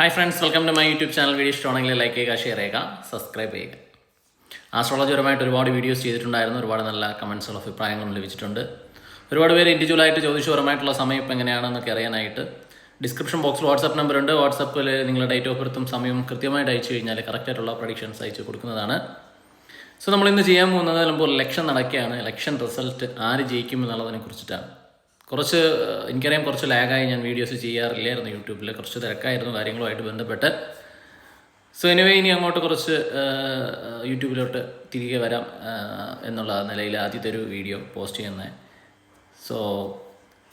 Hi friends welcome to my YouTube channel video ഇഷ്ടമാണെങ്കിൽ like ചെയ്യുക share ചെയ്യുക subscribe ചെയ്യുക. ആസ്ട്രോളജിപരമായിട്ട് ഒരുപാട് വീഡിയോസ് ചെയ്തിട്ടുണ്ടായിരുന്നു. ഒരുപാട് നല്ല കമൻസുകളും അഭിപ്രായങ്ങളും ലഭിച്ചിട്ടുണ്ട്. ഒരുപാട് പേര് ഇൻഡിവിജ്വലായിട്ട് ജ്യോതിഷപരമായിട്ടുള്ള സമയം ഇപ്പം എങ്ങനെയാണെന്നൊക്കെ അറിയാനായിട്ട് ഡിസ്ക്രിപ്ഷൻ ബോക്സിൽ വാട്സാപ്പ് നമ്പർ ഉണ്ട്. വാട്സാപ്പിൽ നിങ്ങളുടെ ഡേറ്റ് ഓഫ് ബർത്തും സമയവും കൃത്യമായിട്ട് അയച്ചു കഴിഞ്ഞാൽ കറക്റ്റായിട്ടുള്ള പ്രൊഡിക്ഷൻസ് അയച്ചു കൊടുക്കുന്നതാണ്. സോ നമ്മൾ ഇന്ന് ചെയ്യാൻ പോകുന്നത് ചിലപ്പോൾ ഇലക്ഷൻ നടക്കുകയാണ്. ഇലക്ഷൻ റിസൾട്ട് ആര് ജയിക്കും എന്നുള്ളതിനെ കുറിച്ചിട്ടാണ്. കുറച്ച് എനിക്കറിയാം കുറച്ച് ലാഗായി ഞാൻ വീഡിയോസ് ചെയ്യാറില്ലായിരുന്നു യൂട്യൂബിൽ കുറച്ച് തിരക്കായിരുന്നു കാര്യങ്ങളുമായിട്ട് ബന്ധപ്പെട്ട്. സോ എനിവേ ഇനി അങ്ങോട്ട് കുറച്ച് യൂട്യൂബിലോട്ട് തിരികെ വരാം എന്നുള്ള നിലയിൽ ആദ്യത്തെ ഒരു വീഡിയോ പോസ്റ്റ് ചെയ്യുന്നത് സോ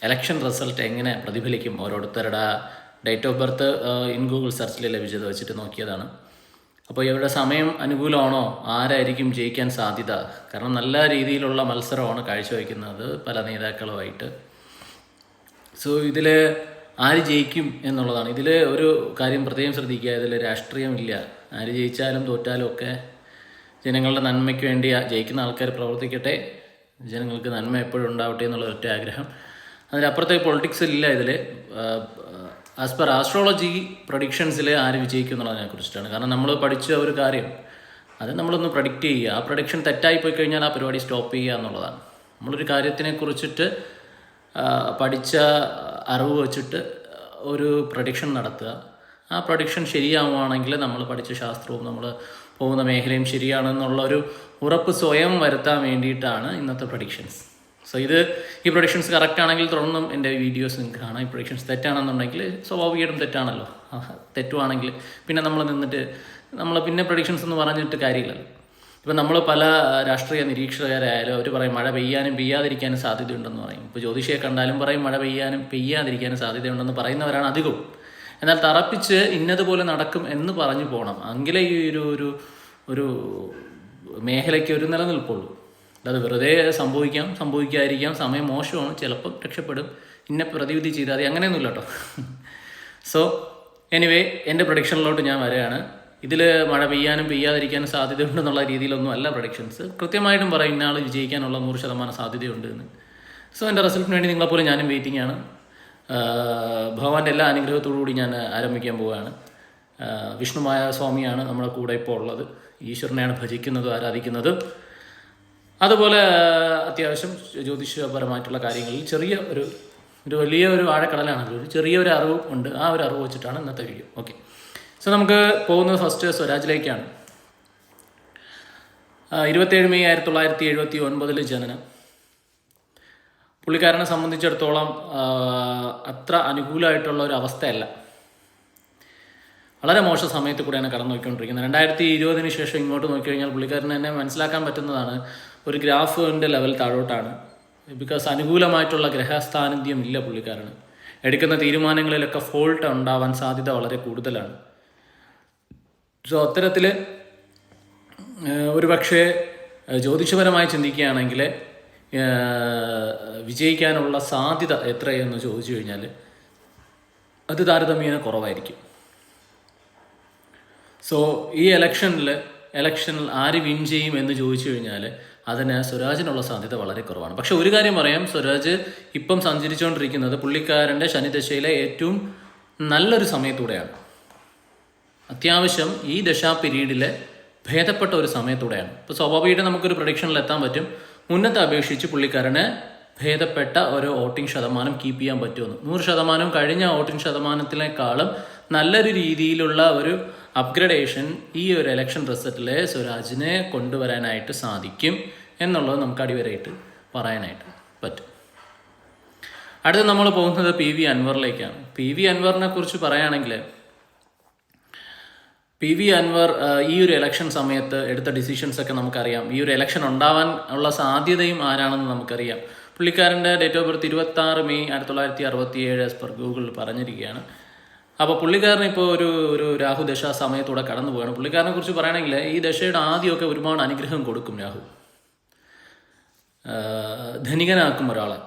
എലക്ഷൻ റിസൾട്ട് എങ്ങനെ പ്രതിഫലിക്കും? ഓരോരുത്തരുടെ date of birth in Google സെർച്ചിൽ ലഭിച്ചത് വെച്ചിട്ട് നോക്കിയതാണ്. അപ്പോൾ ഇവരുടെ സമയം അനുകൂലമാണോ? ആരായിരിക്കും ജയിക്കാൻ സാധ്യത? കാരണം നല്ല രീതിയിലുള്ള മത്സരമാണ് കാഴ്ചവെക്കുന്നത് പല നേതാക്കളുമായിട്ട്. സോ ഇതിൽ ആര് ജയിക്കും എന്നുള്ളതാണ്. ഇതിൽ ഒരു കാര്യം പ്രത്യേകം ശ്രദ്ധിക്കുക. ഇതിൽ രാഷ്ട്രീയമില്ല. ആര് ജയിച്ചാലും തോറ്റാലും ഒക്കെ ജനങ്ങളുടെ നന്മയ്ക്ക് വേണ്ടി ജയിക്കുന്ന ആൾക്കാർ പ്രവർത്തിക്കട്ടെ. ജനങ്ങൾക്ക് നന്മ എപ്പോഴും ഉണ്ടാവട്ടെ എന്നുള്ള ഒറ്റ ആഗ്രഹം. അതിനപ്പുറത്തെ പൊളിറ്റിക്സ് ഇല്ല ഇതിൽ ആസ് പെർ ആസ്ട്രോളജി പ്രൊഡിക്ഷൻസിൽ ആര് വിജയിക്കും എന്നുള്ളതിനെ കുറിച്ചിട്ടാണ്. കാരണം നമ്മൾ പഠിച്ച ഒരു കാര്യം അത് നമ്മളൊന്ന് പ്രൊഡിക്റ്റ് ചെയ്യുക. ആ പ്രൊഡിക്ഷൻ തെറ്റായി പോയി കഴിഞ്ഞാൽ ആ പരിപാടി സ്റ്റോപ്പ് ചെയ്യുക എന്നുള്ളതാണ്. നമ്മളൊരു കാര്യത്തിനെ കുറിച്ചിട്ട് പഠിച്ച അറിവ് വെച്ചിട്ട് ഒരു പ്രൊഡിക്ഷൻ നടത്തുക. ആ പ്രൊഡിക്ഷൻ ശരിയാവുകയാണെങ്കിൽ നമ്മൾ പഠിച്ച ശാസ്ത്രവും നമ്മൾ പോകുന്ന മേഖലയും ശരിയാണെന്നുള്ള ഒരു ഉറപ്പ് സ്വയം വരുത്താൻ വേണ്ടിയിട്ടാണ് ഇന്നത്തെ പ്രൊഡിക്ഷൻസ് സോ ഇത് ഈ പ്രൊഡിക്ഷൻസ് കറക്റ്റ് ആണെങ്കിൽ തുടർന്നും എന്റെ വീഡിയോസ് നിങ്ങൾക്ക് കാണാം. ഈ പ്രൊഡിക്ഷൻസ് തെറ്റാണെന്നുണ്ടെങ്കിൽ സ്വാഭാവികമായിട്ടും തെറ്റാണല്ലോ. തെറ്റുവാണെങ്കിൽ പിന്നെ നമ്മൾ നിന്നിട്ട് നമ്മൾ പിന്നെ പ്രൊഡിക്ഷൻസ് എന്ന് പറഞ്ഞിട്ട് കാര്യമില്ലല്ലോ. ഇപ്പം നമ്മൾ പല രാഷ്ട്രീയ നിരീക്ഷകരായാലും അവർ പറയും മഴ പെയ്യാനും പെയ്യാതിരിക്കാനും സാധ്യതയുണ്ടെന്ന് പറയും. ഇപ്പോൾ ജ്യോതിഷിയെ കണ്ടാലും പറയും മഴ പെയ്യാനും പെയ്യാതിരിക്കാനും സാധ്യതയുണ്ടെന്ന് പറയുന്നവരാണ് അധികവും. എന്നാൽ തറപ്പിച്ച് ഇന്നതുപോലെ നടക്കും എന്ന് പറഞ്ഞു പോകണം എങ്കിലേ ഈ ഒരു ഒരു ഒരു മേഖലയ്ക്ക് ഒരു നിലനിൽപ്പുള്ളൂ. അത് വെറുതെ സംഭവിക്കാം സംഭവിക്കാതിരിക്കാം സമയം മോശമാണ് ചിലപ്പം രക്ഷപ്പെടും ഇന്ന പ്രതിവിധി ചെയ്താൽ അങ്ങനെ അങ്ങനെയൊന്നുമില്ല കേട്ടോ. സോ എനിവേ എന്റെ പ്രൊഡിക്ഷനിലോട്ട് ഞാൻ വരികയാണ്. ഇതിൽ മഴ പെയ്യാനും പെയ്യാതിരിക്കാനും സാധ്യതയുണ്ടെന്നുള്ള രീതിയിലൊന്നും അല്ല പ്രൊഡിക്ഷൻസ് കൃത്യമായിട്ടും പറയും ഇന്ന ആൾ വിജയിക്കാനുള്ള നൂറ് ശതമാനം സാധ്യതയുണ്ട് എന്ന് സോ എന്റെ റിസൾട്ടിന് വേണ്ടി നിങ്ങളെപ്പോലെ ഞാനും വെയിറ്റിംഗ് ആണ്. ഭഗവാന്റെ എല്ലാ അനുഗ്രഹത്തോടു കൂടി ഞാൻ ആരംഭിക്കാൻ പോവുകയാണ്. വിഷ്ണുമായ സ്വാമിയാണ് നമ്മുടെ കൂടെ ഇപ്പോൾ ഉള്ളത്. ഈശ്വരനെയാണ് ഭജിക്കുന്നതും ആരാധിക്കുന്നതും. അതുപോലെ അത്യാവശ്യം ജ്യോതിഷപരമായിട്ടുള്ള കാര്യങ്ങളിൽ ചെറിയ ഒരു ഒരു വലിയ ഒരു ആഴക്കടലാണല്ലോ. ഒരു ചെറിയ ഒരു അറിവ് ഉണ്ട്. ആ ഒരു അറിവ് വെച്ചിട്ടാണ് ഇന്നത്തെ വീഡിയോ ഓക്കെ സോ നമുക്ക് പോകുന്നത് ഫസ്റ്റ് സ്വരാജിലേക്കാണ്. ഇരുപത്തേഴ് മെയ് ആയിരത്തി തൊള്ളായിരത്തി എഴുപത്തി ഒൻപതിൽ ജനനം. പുള്ളിക്കാരനെ സംബന്ധിച്ചിടത്തോളം അത്ര അനുകൂലമായിട്ടുള്ള ഒരു അവസ്ഥയല്ല. വളരെ മോശം സമയത്ത് കൂടെയാണ് കടന്നു പോയിക്കൊണ്ടിരിക്കുന്നത് രണ്ടായിരത്തി ഇരുപതിന് ശേഷം ഇങ്ങോട്ട് നോക്കിക്കഴിഞ്ഞാൽ പുള്ളിക്കാരന് തന്നെ മനസ്സിലാക്കാൻ പറ്റുന്നതാണ് ഒരു ഗ്രാഫിന്റെ ലെവൽ താഴോട്ടാണ്. ബിക്കോസ് അനുകൂലമായിട്ടുള്ള ഗ്രഹസ്ഥാനിധ്യം ഇല്ല പുള്ളിക്കാരന്. എടുക്കുന്ന തീരുമാനങ്ങളിലൊക്കെ ഫോൾട്ട് ഉണ്ടാവാൻ സാധ്യത വളരെ കൂടുതലാണ്. സോ അത്തരത്തിൽ ഒരു പക്ഷേ ജ്യോതിഷപരമായി ചിന്തിക്കുകയാണെങ്കിൽ വിജയിക്കാനുള്ള സാധ്യത എത്രയെന്ന് ചോദിച്ചു കഴിഞ്ഞാൽ അത് താരതമ്യേന കുറവായിരിക്കും. സോ ഈ ഇലക്ഷനിൽ ഇലക്ഷനിൽ ആര് വിൻ ചെയ്യും എന്ന് ചോദിച്ചു കഴിഞ്ഞാൽ അതിന് സ്വരാജിനുള്ള സാധ്യത വളരെ കുറവാണ്. പക്ഷെ ഒരു കാര്യം പറയാം. സ്വരാജ് ഇപ്പം സഞ്ചരിച്ചുകൊണ്ടിരിക്കുന്നത് പുള്ളിക്കാരന്റെ ശനിദശയിലെ ഏറ്റവും നല്ലൊരു സമയത്തൂടെയാണ്. അത്യാവശ്യം ഈ ദശാ പീരീഡിലെ ഭേദപ്പെട്ട ഒരു സമയത്തൂടെയാണ്. ഇപ്പോൾ സ്വാഭാവികമായിട്ട് നമുക്കൊരു പ്രൊഡിക്ഷനിൽ എത്താൻ പറ്റും. മുന്നത്തെ അപേക്ഷിച്ച് പുള്ളിക്കാരന് ഭേദപ്പെട്ട ഒരു വോട്ടിംഗ് ശതമാനം കീപ്പ് ചെയ്യാൻ പറ്റുമെന്ന്. നൂറ് ശതമാനം കഴിഞ്ഞ വോട്ടിംഗ് ശതമാനത്തിനേക്കാളും നല്ലൊരു രീതിയിലുള്ള ഒരു അപ്ഗ്രഡേഷൻ ഈ ഒരു ഇലക്ഷൻ റിസൾട്ടിലെ സ്വരാജിനെ കൊണ്ടുവരാനായിട്ട് സാധിക്കും എന്നുള്ളത് നമുക്ക് അടിവരായിട്ട് പറയാനായിട്ട് പറ്റും. അടുത്ത് നമ്മൾ പോകുന്നത് പി വി അൻവറിലേക്കാണ്. പി വി അൻവറിനെ കുറിച്ച് പറയുകയാണെങ്കിൽ പി വി അൻവർ ഈ ഒരു ഇലക്ഷൻ സമയത്ത് എടുത്ത ഡിസിഷൻസ് ഒക്കെ നമുക്കറിയാം. ഈ ഒരു ഇലക്ഷൻ ഉണ്ടാവാൻ ഉള്ള സാധ്യതയും ആരാണെന്ന് നമുക്കറിയാം. പുള്ളിക്കാരന്റെ ഡേറ്റ് ഓഫ് ബർത്ത് ഇരുപത്തി ആറ് മെയ് ആയിരത്തി തൊള്ളായിരത്തി അറുപത്തി ഏഴ് ആസ് പെർ ഗൂഗിൾ പറഞ്ഞിരിക്കുകയാണ്. അപ്പോൾ പുള്ളിക്കാരൻ ഇപ്പോൾ ഒരു ഒരു രാഹു ദശ സമയത്തൂടെ കടന്നു പോവുകയാണ്. പുള്ളിക്കാരനെ കുറിച്ച് പറയുകയാണെങ്കിൽ ഈ ദശയുടെ ആദ്യമൊക്കെ ഒരുപാട് അനുഗ്രഹം കൊടുക്കും രാഹു. ധനികനാക്കും ഒരാളെ.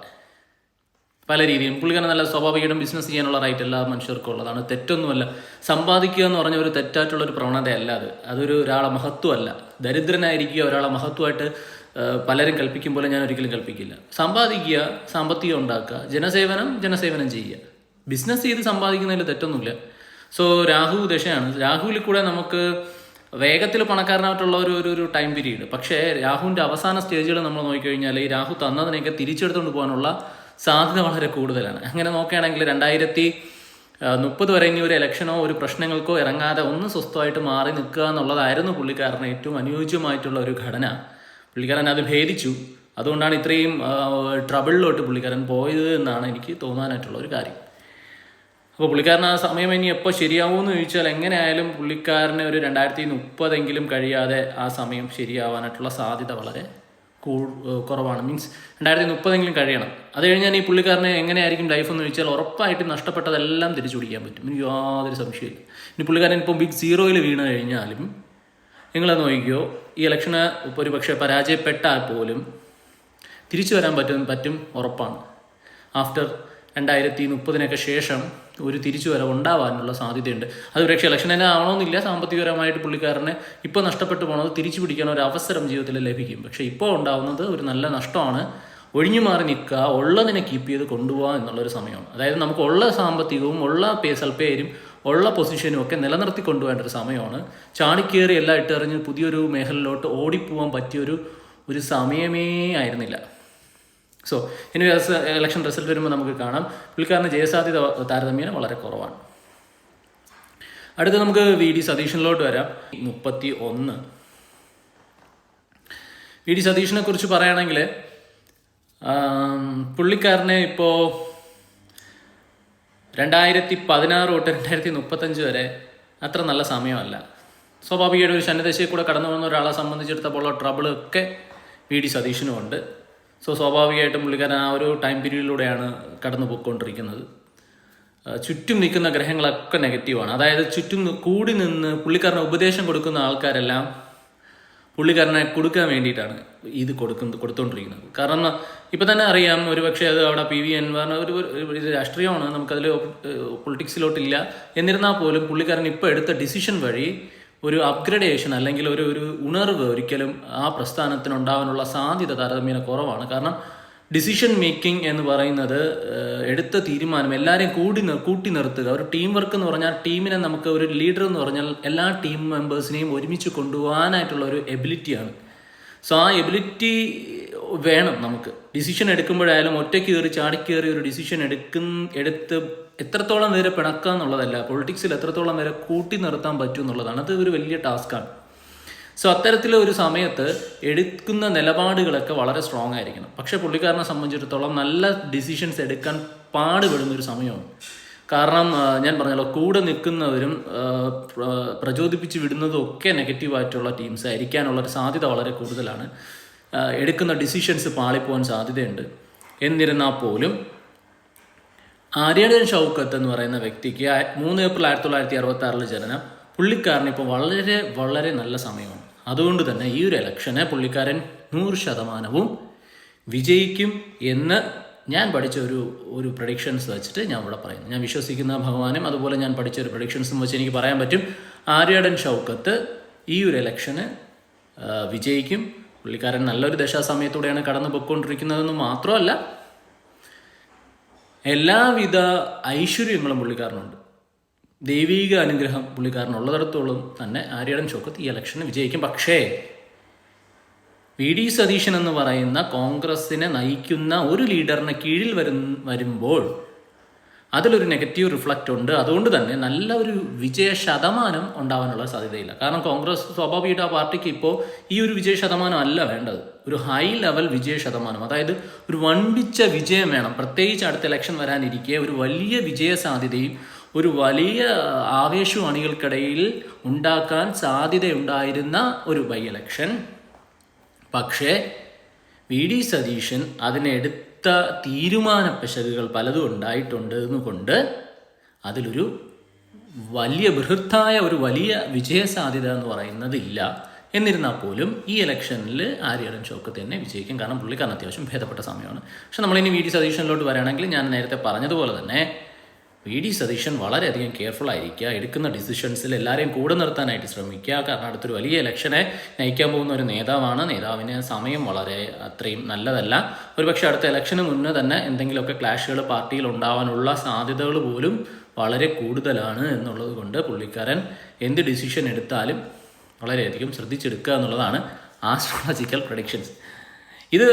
പല രീതിയിലും. പുള്ളിക്കാരൻ നല്ല സ്വാഭാവികമായിട്ടും ബിസിനസ് ചെയ്യാനുള്ള റൈറ്റ് എല്ലാ മനുഷ്യർക്കും ഉള്ളതാണ്. തെറ്റൊന്നുമല്ല. സമ്പാദിക്കുക എന്ന് പറഞ്ഞ ഒരു തെറ്റായിട്ടുള്ള ഒരു പ്രവണതയല്ല അത്. അതൊരു ഒരാളെ മഹത്വമല്ല. ദരിദ്രനായിരിക്കുക ഒരാളെ മഹത്വമായിട്ട് പലരും കൽപ്പിക്കും പോലെ ഞാൻ ഒരിക്കലും കൽപ്പിക്കില്ല. സമ്പാദിക്കുക സാമ്പത്തികം ഉണ്ടാക്കുക ജനസേവനം ജനസേവനം ചെയ്യുക. ബിസിനസ് ചെയ്ത് സമ്പാദിക്കുന്നതിൽ തെറ്റൊന്നുമില്ല. സോ രാഹു ദശയാണ്. രാഹുവിൽ കൂടെ നമുക്ക് വേഗത്തിൽ പണക്കാരനായിട്ടുള്ള ഒരു ഒരു ടൈം പീരീഡ് പക്ഷേ രാഹുവിന്റെ അവസാന സ്റ്റേജുകൾ നമ്മൾ നോക്കിക്കഴിഞ്ഞാൽ ഈ രാഹു തന്നതിനെയൊക്കെ തിരിച്ചെടുത്തുകൊണ്ട് പോകാനുള്ള സാധ്യത വളരെ കൂടുതലാണ്. അങ്ങനെ നോക്കുകയാണെങ്കിൽ രണ്ടായിരത്തി മുപ്പത് വരെ ഇനി ഒരു ഇലക്ഷനോ ഒരു പ്രശ്നങ്ങൾക്കോ ഇറങ്ങാതെ ഒന്ന് സ്വസ്ഥമായിട്ട് മാറി നിൽക്കുക എന്നുള്ളതായിരുന്നു പുള്ളിക്കാരന് ഏറ്റവും അനുയോജ്യമായിട്ടുള്ള ഒരു ഘടന. പുള്ളിക്കാരൻ അത് ഭേദിച്ചു. അതുകൊണ്ടാണ് ഇത്രയും ട്രബിളിലോട്ട് പുള്ളിക്കാരൻ പോയത് എന്നാണ് എനിക്ക് തോന്നാനായിട്ടുള്ള ഒരു കാര്യം. അപ്പോൾ പുള്ളിക്കാരൻ ആ സമയം ഇനി എപ്പോൾ ശരിയാവുമെന്ന് ചോദിച്ചാൽ എങ്ങനെയായാലും പുള്ളിക്കാരന് ഒരു രണ്ടായിരത്തി മുപ്പതെങ്കിലും കഴിയാതെ ആ സമയം ശരിയാവാനായിട്ടുള്ള സാധ്യത വളരെ കുറവാണ്. മീൻസ് രണ്ടായിരത്തി മുപ്പതെങ്കിലും കഴിയണം. അത് കഴിഞ്ഞാൽ ഈ പുള്ളിക്കാരനെ എങ്ങനെയായിരിക്കും ലൈഫ് എന്ന് ചോദിച്ചാൽ ഉറപ്പായിട്ട് നഷ്ടപ്പെട്ടതെല്ലാം തിരിച്ചു പിടിക്കാൻ പറ്റും. എനിക്ക് യാതൊരു സംശയമില്ല ഇനി പുള്ളിക്കാരൻ ഇപ്പം ബിഗ് സീറോയിൽ വീണ് കഴിഞ്ഞാലും നിങ്ങളത് നോക്കിയോ ഈ ഇലക്ഷന് ഒരു പക്ഷേ പരാജയപ്പെട്ടാൽ പോലും തിരിച്ചു വരാൻ പറ്റും പറ്റും ഉറപ്പാണ്. ആഫ്റ്റർ രണ്ടായിരത്തി മുപ്പതിനൊക്കെ ശേഷം ഒരു തിരിച്ചുവരവ് ഉണ്ടാവാനുള്ള സാധ്യതയുണ്ട്. അത് പക്ഷേ ഇലക്ഷൻ തന്നെ ആവണമെന്നില്ല. സാമ്പത്തികപരമായിട്ട് പുള്ളിക്കാരന് ഇപ്പോൾ നഷ്ടപ്പെട്ടു പോണത് തിരിച്ചു പിടിക്കാൻ ഒരു അവസരം ജീവിതത്തിൽ ലഭിക്കും. പക്ഷേ ഇപ്പോൾ ഉണ്ടാവുന്നത് ഒരു നല്ല നഷ്ടമാണ്. ഒഴിഞ്ഞു മാറി നിൽക്കുക ഉള്ളതിനെ കീപ്പ് ചെയ്ത് കൊണ്ടുപോകുക എന്നുള്ളൊരു സമയമാണ്. അതായത് നമുക്ക് ഉള്ള സാമ്പത്തികവും ഉള്ള പേ സൽപ്പേരും ഉള്ള പൊസിഷനും ഒക്കെ നിലനിർത്തി കൊണ്ടുപോകേണ്ട ഒരു സമയമാണ്. ചാടിക്കേറി എല്ലാം ഇട്ടെറിഞ്ഞ് പുതിയൊരു മേഖലയിലോട്ട് ഓടിപ്പോവാൻ പറ്റിയൊരു ഒരു സമയമേ ആയിരുന്നില്ല. സോ ഇനി ഇലക്ഷൻ റിസൾട്ട് വരുമ്പോൾ നമുക്ക് കാണാം. പുള്ളിക്കാരന് ജയസാധ്യത താരതമ്യേന വളരെ കുറവാണ്. അടുത്ത നമുക്ക് വി ഡി സതീഷിനിലോട്ട് വരാം. മുപ്പത്തി ഒന്ന് വി ഡി സതീഷിനെ കുറിച്ച് പറയുകയാണെങ്കിൽ പുള്ളിക്കാരനെ ഇപ്പോൾ രണ്ടായിരത്തി പതിനാറ് തൊട്ട് രണ്ടായിരത്തി മുപ്പത്തഞ്ച് വരെ അത്ര നല്ല സമയമല്ല. സ്വാഭാവികമായിട്ട് ഒരു ശനിദശയിൽ കൂടെ കടന്നു പോകുന്ന ഒരാളെ സംബന്ധിച്ചിടത്തോളം ട്രബിളൊക്കെ വി ഡി സതീഷിനും ഉണ്ട് സോ സ്വാഭാവികമായിട്ടും പുള്ളിക്കാരൻ ആ ഒരു ടൈം പീരീഡിലൂടെയാണ് കടന്നു പോയിക്കൊണ്ടിരിക്കുന്നത്. ചുറ്റും നിൽക്കുന്ന ഗ്രഹങ്ങളൊക്കെ നെഗറ്റീവാണ് അതായത് ചുറ്റും കൂടി നിന്ന് പുള്ളിക്കാരന് ഉപദേശം കൊടുക്കുന്ന ആൾക്കാരെല്ലാം പുള്ളിക്കാരനെ കൊടുക്കാൻ വേണ്ടിയിട്ടാണ് ഇത് കൊടുക്കുന്നത് കൊടുത്തുകൊണ്ടിരിക്കുന്നത് കാരണം ഇപ്പം തന്നെ അറിയാം ഒരുപക്ഷെ അത് അവിടെ പി വി എൻവറിന് ഒരു രാഷ്ട്രീയമാണ്. നമുക്കതിൽ പൊളിറ്റിക്സിലോട്ടില്ല എന്നിരുന്നാൽ പോലും പുള്ളിക്കാരൻ ഇപ്പോൾ എടുത്ത ഡിസിഷൻ വഴി ഒരു അപ്ഗ്രഡേഷൻ അല്ലെങ്കിൽ ഒരു ഒരു ഉണർവ് ഒരിക്കലും ആ പ്രസ്ഥാനത്തിന് ഉണ്ടാവാനുള്ള സാധ്യത താരതമ്യേന കുറവാണ്. കാരണം ഡിസിഷൻ മേക്കിംഗ് എന്ന് പറയുന്നത് എടുത്ത തീരുമാനം എല്ലാവരെയും കൂടി കൂട്ടി നിർത്തുക. ഒരു ടീം വർക്ക് എന്ന് പറഞ്ഞാൽ ടീമിനെ നമുക്ക് ഒരു ലീഡർ എന്ന് പറഞ്ഞാൽ എല്ലാ ടീം മെമ്പേഴ്സിനെയും ഒരുമിച്ച് കൊണ്ടുപോകാനായിട്ടുള്ള ഒരു എബിലിറ്റിയാണ് സോ ആ എബിലിറ്റി വേണം നമുക്ക്. ഡിസിഷൻ എടുക്കുമ്പോഴായാലും ഒറ്റയ്ക്ക് കയറി ചാടിക്കേറി ഒരു ഡിസിഷൻ എടുക്കുന്ന എടുത്ത് എത്രത്തോളം നേരെ പിണക്കുക എന്നുള്ളതല്ല. പൊളിറ്റിക്സിൽ എത്രത്തോളം നേരെ കൂട്ടി നിർത്താൻ പറ്റും എന്നുള്ളതാണ്. അത് ഒരു വലിയ ടാസ്ക്കാണ് സോ അത്തരത്തിലെ ഒരു സമയത്ത് എടുക്കുന്ന നിലപാടുകളൊക്കെ വളരെ സ്ട്രോങ് ആയിരിക്കണം. പക്ഷെ പുള്ളിക്കാരനെ സംബന്ധിച്ചിടത്തോളം നല്ല ഡിസിഷൻസ് എടുക്കാൻ പാടുപെടുന്ന ഒരു സമയമാണ്. കാരണം ഞാൻ പറഞ്ഞല്ലോ കൂടെ നിൽക്കുന്നവരും പ്രചോദിപ്പിച്ച് വിടുന്നതും ഒക്കെ നെഗറ്റീവായിട്ടുള്ള ടീംസ് ആയിരിക്കാനുള്ള ഒരു സാധ്യത വളരെ കൂടുതലാണ്. എടുക്കുന്ന ഡിസിഷൻസ് പാളിപ്പോവാൻ സാധ്യതയുണ്ട്. എന്നിരുന്നാൽ പോലും ആര്യാടൻ ഷൗക്കത്ത് എന്ന് പറയുന്ന വ്യക്തിക്ക് മൂന്ന് ഏപ്രിൽ ആയിരത്തി തൊള്ളായിരത്തി അറുപത്തി ആറിൽ ജനനം പുള്ളിക്കാരന് ഇപ്പോൾ വളരെ വളരെ നല്ല സമയമാണ്. അതുകൊണ്ട് തന്നെ ഈ ഒരു ഇലക്ഷനെ പുള്ളിക്കാരൻ നൂറ് ശതമാനവും വിജയിക്കും എന്ന് ഞാൻ പഠിച്ച ഒരു ഒരു പ്രഡിക്ഷൻസ് വെച്ചിട്ട് ഞാൻ ഇവിടെ പറയുന്നു. ഞാൻ വിശ്വസിക്കുന്ന ഭഗവാനും അതുപോലെ ഞാൻ പഠിച്ച ഒരു പ്രഡിക്ഷൻസും വെച്ച് എനിക്ക് പറയാൻ പറ്റും. ആര്യാടൻ ഷൗക്കത്ത് ഈ ഒരു ഇലക്ഷന് വിജയിക്കും. പുള്ളിക്കാരൻ നല്ലൊരു ദശാസമയത്തൂടെയാണ് കടന്നു പൊയ്ക്കൊണ്ടിരിക്കുന്നതെന്ന് മാത്രമല്ല എല്ലാവിധ ഐശ്വര്യങ്ങളും പുള്ളിക്കാരനുണ്ട്. ദൈവീക അനുഗ്രഹം പുള്ളിക്കാരനുള്ളിടത്തോളം തന്നെ ആര്യടൻ ചോക്കത്ത് ഈ ഇലക്ഷന് വിജയിക്കും. പക്ഷേ വി ഡി സതീശൻ എന്ന് പറയുന്ന കോൺഗ്രസിനെ നയിക്കുന്ന ഒരു ലീഡറിന് കീഴിൽ വരും വരുമ്പോൾ അതിലൊരു നെഗറ്റീവ് റിഫ്ലക്റ്റ് ഉണ്ട്. അതുകൊണ്ട് തന്നെ നല്ല ഒരു വിജയ ശതമാനം ഉണ്ടാവാനുള്ള സാധ്യതയില്ല. കാരണം കോൺഗ്രസ് സ്വാഭാവികമായിട്ട് ആ പാർട്ടിക്ക് ഇപ്പോൾ ഈ ഒരു വിജയ ശതമാനം അല്ല വേണ്ടത്. ഒരു ഹൈ ലെവൽ വിജയ ശതമാനം. അതായത് ഒരു വൻപിച്ച വിജയം വേണം. പ്രത്യേകിച്ച് അടുത്ത ഇലക്ഷൻ വരാനിരിക്കെ ഒരു വലിയ വിജയ സാധ്യതയും ഒരു വലിയ ആവേശവും അണികൾക്കിടയിൽ ഉണ്ടാക്കാൻ സാധ്യതയുണ്ടായിരുന്ന ഒരു ബൈ ഇലക്ഷൻ പക്ഷേ വി. ഡി. സതീശൻ അതിനെടുത്ത തീരുമാന പിശകുകൾ പലതും ഉണ്ടായിട്ടുണ്ട് എന്നുകൊണ്ട് അതിലൊരു വലിയ ബൃഹത്തായ ഒരു വലിയ വിജയ സാധ്യത എന്ന് പറയുന്നത് ഇല്ല എന്നിരുന്നാൽ പോലും ഈ ഇലക്ഷനിൽ ആര്യടൻ ചോക്ക് തന്നെ വിജയിക്കും. കാരണം പുള്ളിക്കാരൻ അത്യാവശ്യം ഭേദപ്പെട്ട സമയമാണ്. പക്ഷെ നമ്മളിനി വി ഡി സതീശനിലോട്ട് വരികയാണെങ്കിൽ ഞാൻ നേരത്തെ പറഞ്ഞതുപോലെ തന്നെ വി ഡി സതീശൻ വളരെയധികം കെയർഫുൾ ആയിരിക്കുക എടുക്കുന്ന ഡിസിഷൻസിൽ എല്ലാവരെയും കൂടെ നിർത്താനായിട്ട് ശ്രമിക്കുക. കാരണം അടുത്തൊരു വലിയ ഇലക്ഷനെ നയിക്കാൻ പോകുന്ന ഒരു നേതാവാണ്. നേതാവിന് സമയം വളരെ അത്രയും നല്ലതല്ല. ഒരുപക്ഷെ അടുത്ത ഇലക്ഷന് മുന്നേ തന്നെ എന്തെങ്കിലുമൊക്കെ ക്ലാഷുകൾ പാർട്ടിയിൽ ഉണ്ടാവാനുള്ള സാധ്യതകൾ പോലും വളരെ കൂടുതലാണ് എന്നുള്ളത് കൊണ്ട് പുള്ളിക്കാരൻ എന്ത് ഡിസിഷൻ എടുത്താലും വളരെയധികം ശ്രദ്ധിച്ചെടുക്കുക എന്നുള്ളതാണ് ആസ്ട്രോളജിക്കൽ പ്രഡിക്ഷൻസ് ഇത്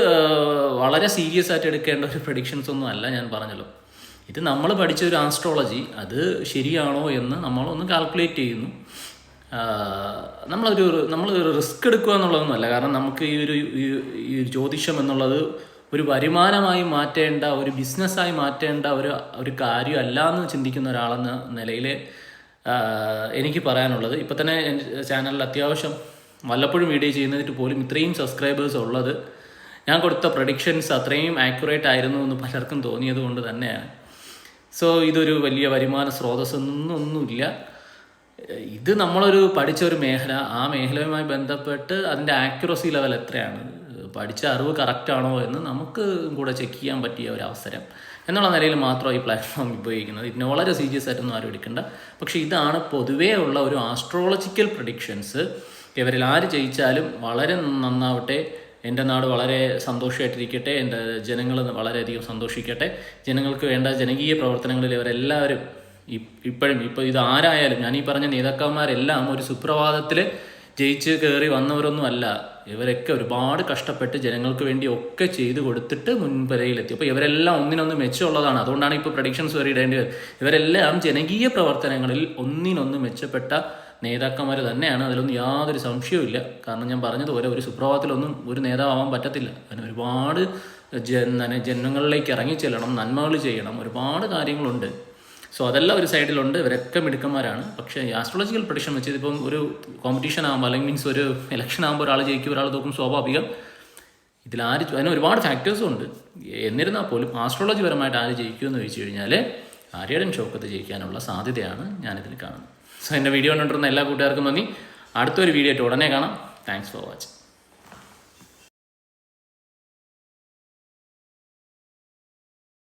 വളരെ സീരിയസ് ആയിട്ട് എടുക്കേണ്ട ഒരു പ്രഡിക്ഷൻസ് ഒന്നും അല്ല ഞാൻ പറഞ്ഞല്ലോ. ഇത് നമ്മൾ പഠിച്ച ഒരു ആസ്ട്രോളജി അത് ശരിയാണോ എന്ന് നമ്മളൊന്ന് കാൽക്കുലേറ്റ് ചെയ്യുന്നു. നമ്മളൊരു നമ്മൾ റിസ്ക് എടുക്കുക എന്നുള്ളതൊന്നുമല്ല കാരണം നമുക്ക് ഈ ഒരു ഈ- ജ്യോതിഷം എന്നുള്ളത് ഒരു വരുമാനമായി മാറ്റേണ്ട ഒരു ബിസിനസ്സായി മാറ്റേണ്ട ഒരു ഒരു കാര്യമല്ല എന്ന് ചിന്തിക്കുന്ന ഒരാളെന്ന നിലയിൽ എനിക്ക് പറയാനുള്ളത്. ഇപ്പം തന്നെ ചാനലിൽ അത്യാവശ്യം വല്ലപ്പോഴും വീഡിയോ ചെയ്യുന്നതിട്ട് പോലും ഇത്രയും സബ്സ്ക്രൈബേഴ്സ് ഉള്ളത്. ഞാൻ കൊടുത്ത പ്രഡിക്ഷൻസ് അത്രയും ആക്യുറേറ്റ് ആയിരുന്നു എന്ന് പലർക്കും തോന്നിയത് കൊണ്ട് തന്നെയാണ്. സോ ഇതൊരു വലിയ വരുമാന സ്രോതസ്സൊന്നുമില്ല ഇത് നമ്മളൊരു പഠിച്ച ഒരു മേഖല. ആ മേഖലയുമായി ബന്ധപ്പെട്ട് അതിന്റെ ആക്യുറസി ലെവൽ എത്രയാണ്? പഠിച്ച അറിവ് കറക്റ്റ് ആണോ എന്ന് നമുക്ക് കൂടെ ചെക്ക് ചെയ്യാൻ പറ്റിയ ഒരു അവസരം എന്നുള്ള നിലയിൽ മാത്രം ഈ പ്ലാറ്റ്ഫോം ഉപയോഗിക്കുന്നത്. ഇതിനെ വളരെ സീരിയസ് ആയിട്ടൊന്നും ആരും എടുക്കേണ്ട. പക്ഷേ ഇതാണ് പൊതുവേ ഉള്ള ഒരു ആസ്ട്രോളജിക്കൽ പ്രഡിക്ഷൻസ് ഇവരിൽ ആര് ജയിച്ചാലും വളരെ നന്നാവട്ടെ എന്റെ നാട് വളരെ സന്തോഷമായിട്ടിരിക്കട്ടെ. എന്റെ ജനങ്ങൾ വളരെയധികം സന്തോഷിക്കട്ടെ. ജനങ്ങൾക്ക് വേണ്ട ജനകീയ പ്രവർത്തനങ്ങളിൽ ഇവരെല്ലാവരും ഇപ്പോഴും ഇപ്പോൾ ഇത് ആരായാലും ഞാൻ ഈ പറഞ്ഞ നേതാക്കന്മാരെല്ലാം ഒരു സുപ്രഭാതത്തിൽ ജയിച്ച് കയറി വന്നവരൊന്നും അല്ല. ഇവരൊക്കെ ഒരുപാട് കഷ്ടപ്പെട്ട് ജനങ്ങൾക്ക് വേണ്ടി ഒക്കെ ചെയ്തു കൊടുത്തിട്ട് മുൻപരയിലെത്തി അപ്പോൾ ഇവരെല്ലാം ഒന്നിനൊന്ന് മെച്ചമുള്ളതാണ്. അതുകൊണ്ടാണ് ഇപ്പോൾ പ്രഡിക്ഷൻസ് വരെ ഇടേണ്ടി വരുന്നത് ഇവരെല്ലാം ജനകീയ പ്രവർത്തനങ്ങളിൽ ഒന്നിനൊന്ന് മെച്ചപ്പെട്ട നേതാക്കന്മാർ തന്നെയാണ് അതിലൊന്നും യാതൊരു സംശയവുമില്ല. കാരണം ഞാൻ പറഞ്ഞതുപോലെ ഒരു സുപ്രഭാതത്തിലൊന്നും ഒരു നേതാവാൻ പറ്റത്തില്ല. അതിന് ഒരുപാട് ജന ജനങ്ങളിലേക്ക് ഇറങ്ങിച്ചെല്ലണം നന്മകൾ ചെയ്യണം ഒരുപാട് കാര്യങ്ങളുണ്ട്. സോ അതെല്ലാം ഒരു സൈഡിലുണ്ട്. ഇവരൊക്കെ മിടുക്കന്മാരാണ്. പക്ഷേ ആസ്ട്രോളജിക്കൽ പ്രഡിക്ഷൻ വെച്ച് ഇതിപ്പം ഒരു കോമ്പറ്റീഷൻ ആകുമ്പോൾ അല്ലെങ്കിൽ മീൻസ് ഒരു ഇലക്ഷൻ ആകുമ്പോൾ ഒരാൾ ജയിക്കും ഒരാൾ തോക്കും സ്വാഭാവികം. ഇതിൽ ആര് അതിന് ഒരുപാട് ഫാക്ടേഴ്സും ഉണ്ട്. എന്നിരുന്നാൽ പോലും ആസ്ട്രോളജി പരമായിട്ട് ആര് ജയിക്കുമെന്ന് ചോദിച്ചു കഴിഞ്ഞാൽ ആര്യടൻ ഷോക്കത്ത് ജയിക്കാനുള്ള സാധ്യതയാണ് ഞാനിതിൽ കാണുന്നത്. സോ എന്റെ വീഡിയോ കണ്ടിരുന്ന എല്ലാ കൂട്ടുകാർക്കും നന്ദി. അടുത്തൊരു വീഡിയോ ആയിട്ട് ഉടനെ കാണാം. Thanks for watching